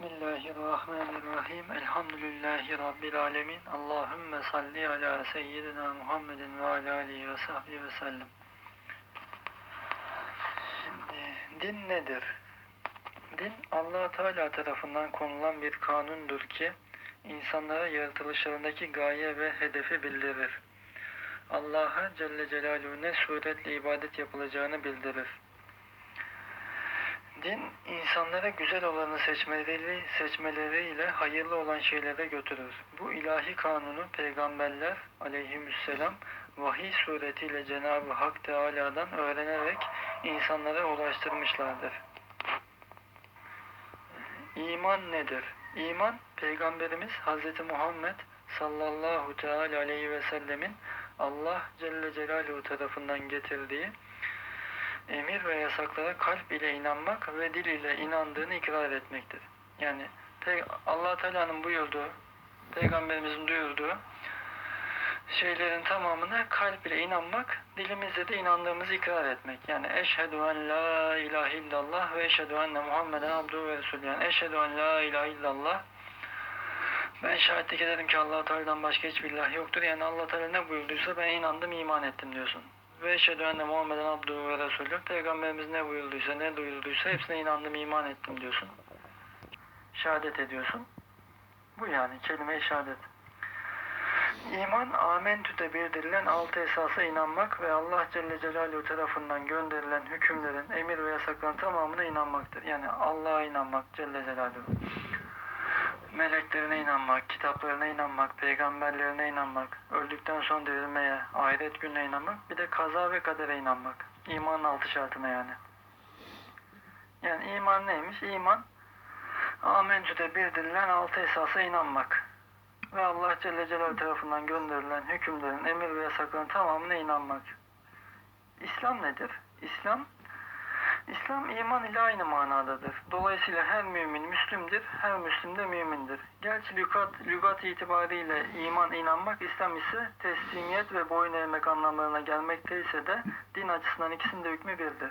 Bismillahirrahmanirrahim. Elhamdülillahi Rabbil alemin. Allahümme salli ala seyyidina Muhammedin ve ala alihi ve sahbihi ve sellem. Şimdi din nedir? Din allah Teala tarafından konulan bir kanundur ki insanlara yaratılışlarındaki gaye ve hedefi bildirir. Allah'a Celle Celaluhu ne suretle ibadet yapılacağını bildirir. Din insanlara güzel olanı seçmeleri, seçmeleriyle hayırlı olan şeylere götürür. Bu ilahi kanunu peygamberler aleyhisselam vahiy suretiyle Cenab-ı Hak Teala'dan öğrenerek insanlara ulaştırmışlardır. İman nedir? İman, Peygamberimiz Hz. Muhammed sallallahu teala aleyhi ve sellemin Allah Celle Celaluhu tarafından getirdiği emir ve yasaklara kalp ile inanmak ve dil ile inandığını ikrar etmektir. Yani allah Teala'nın buyurduğu, Peygamberimizin duyurduğu şeylerin tamamına kalp ile inanmak, dilimizle de inandığımızı ikrar etmek. Yani eşhedü en la ilahe illallah ve eşhedü enne Muhammeden abduhu ve resulü. Yani eşhedü en la ilahe illallah ben şahitlik ederim ki allah Teala'dan başka hiçbir ilah yoktur. Yani allah Teala ne buyurduysa ben inandım, iman ettim diyorsun ve eşhedü enne Muhammeden abduhu ve resulü. Peygamberimiz ne buyurduysa, ne duyurduysa hepsine inandım, iman ettim diyorsun. Şehadet ediyorsun. Bu yani kelime-i şehadet. İman, amentüde bildirilen altı esasa inanmak ve Allah Celle Celaluhu tarafından gönderilen hükümlerin, emir ve yasakların tamamına inanmaktır. Yani Allah'a inanmak Celle Celaluhu. Meleklerine inanmak, kitaplarına inanmak, peygamberlerine inanmak, öldükten sonra dirilmeye, ahiret gününe inanmak, bir de kaza ve kadere inanmak. İmanın altı şartına yani. Yani iman neymiş? İman, amentüde bildirilen altı esasa inanmak. Ve Allah Celle Celaluhu tarafından gönderilen hükümlerin, emir ve yasakların tamamına inanmak. İslam nedir? İslam, İslam iman ile aynı manadadır. Dolayısıyla her mümin Müslümdür, her Müslüm de mümindir. Gerçi lügat, lügat itibariyle iman inanmak, İslam ise teslimiyet ve boyun eğmek anlamlarına gelmekteyse de din açısından ikisinin de hükmü birdir.